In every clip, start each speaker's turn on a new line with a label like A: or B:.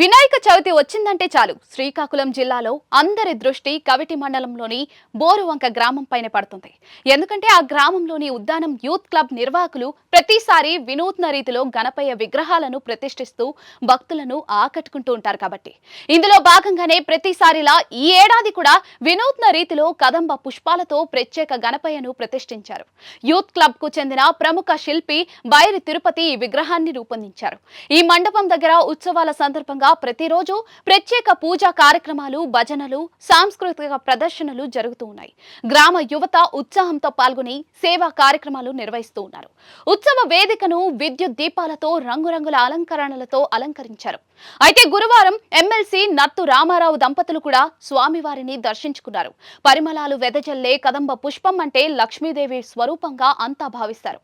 A: వినాయక చవితి వచ్చిందంటే చాలు. శ్రీకాకుళం జిల్లాలో అందరి దృష్టి కవిటి మండలంలోని బోరువంక గ్రామం పైన పడుతుంది. ఎందుకంటే ఆ గ్రామంలోని ఉద్దానం యూత్ క్లబ్ నిర్వాహకులు ప్రతిసారి వినూత్న రీతిలో గణపయ్య విగ్రహాలను ప్రతిష్ఠిస్తూ భక్తులను ఆకట్టుకుంటూ ఉంటారు కాబట్టి. ఇందులో భాగంగానే ప్రతిసారిలా ఈ ఏడాది కూడా వినూత్న రీతిలో కదంబ పుష్పాలతో ప్రత్యేక గణపయ్యను ప్రతిష్ఠించారు. యూత్ క్లబ్కు చెందిన ప్రముఖ శిల్పి బైరి తిరుపతి ఈ విగ్రహాన్ని రూపొందించారు. ఈ మండపం దగ్గర ఉత్సవాల సందర్భంగా ప్రతిరోజు ప్రత్యేక పూజా కార్యక్రమాలు భజనలు సాంస్కృతిక ప్రదర్శనలు జరుగుతూ ఉన్నాయి. గ్రామ యువత ఉత్సాహంతో పాల్గొని సేవా కార్యక్రమాలు నిర్వహిస్తూ ఉన్నారు. ఉత్సవ వేదికను విద్యుత్ దీపాలతో రంగురంగుల అలంకరణలతో అలంకరించారు. అయితే గురువారం ఎమ్మెల్సీ నత్తు రామారావు దంపతులు కూడా స్వామివారిని దర్శించుకున్నారు. పరిమళాలు వెదజల్లే కదంబ పుష్పం అంటే లక్ష్మీదేవి స్వరూపంగా అంతా భావిస్తారు.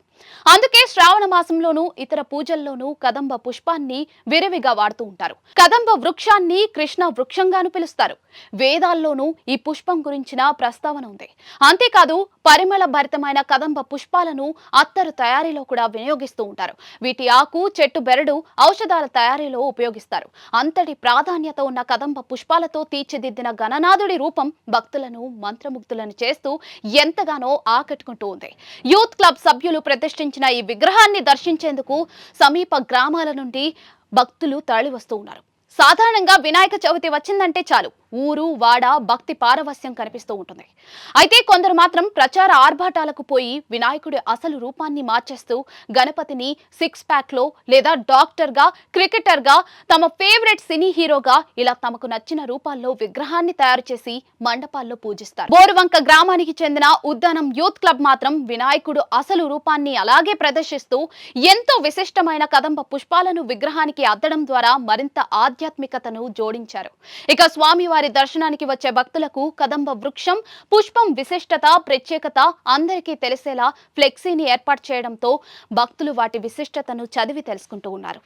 A: అందుకే శ్రావణ మాసంలోనూ ఇతర పూజల్లోనూ కదంబ పుష్పాన్ని విరివిగా వాడుతూ ఉంటారు. కదంబ వృక్షాన్ని కృష్ణ వృక్షంగాను పిలుస్తారు. వేదాల్లోనూ ఈ పుష్పం గురించిన ప్రస్తావన ఉంది. అంతేకాదు పరిమళ భరితమైన కదంబ పుష్పాలను అత్తరు తయారీలో కూడా వినియోగిస్తూ ఉంటారు. వీటి ఆకు చెట్టు బెరడు ఔషధాల తయారీలో ఉపయోగిస్తారు. అంతటి ప్రాధాన్యత ఉన్న కదంబ పుష్పాలతో తీర్చిదిద్దిన గణనాథుడి రూపం భక్తులను మంత్రముగ్ధులను చేస్తూ ఎంతగానో ఆకట్టుకుంటూ ఉంది. యూత్ క్లబ్ సభ్యులు ప్రతిష్ఠించిన ఈ విగ్రహాన్ని దర్శించేందుకు సమీప గ్రామాల నుండి భక్తులు తరలి వస్తూ ఉన్నారు. సాధారణంగా వినాయక చవితి వచ్చిందంటే చాలు. ఊరు వాడ భక్తి పారవస్యం కనిపిస్తూ ఉంటుంది. అయితే కొందరు మాత్రం ప్రచార ఆర్భాటాలకు పోయి వినాయకుడి అసలు రూపాన్ని మార్చేస్తూ గణపతిని సిక్స్ ప్యాక్లో లేదా డాక్టర్గా క్రికెటర్గా తమ ఫేవరెట్ సినీ హీరోగా ఇలా తమకు నచ్చిన రూపాల్లో విగ్రహాన్ని తయారు చేసి మండపాల్లో పూజిస్తారు. బోరువంక గ్రామానికి చెందిన ఉద్దానం యూత్ క్లబ్ మాత్రం వినాయకుడు అసలు రూపాన్ని అలాగే ప్రదర్శిస్తూ ఎంతో విశిష్టమైన కదంబ పుష్పాలను విగ్రహానికి అద్దడం ద్వారా మరింత ఆధ్యాత్మికతను జోడించారు. ఇక స్వామివారి దర్శనానికి వచ్చే భక్తులకు కదంబ వృక్షం పుష్పం విశిష్టత ప్రత్యేకత అందరికీ తెలిసేలా ఫ్లెక్సీని ఏర్పాటు చేయడంతో భక్తులు వాటి విశిష్టతను చదివి తెలుసుకుంటూ ఉన్నారు.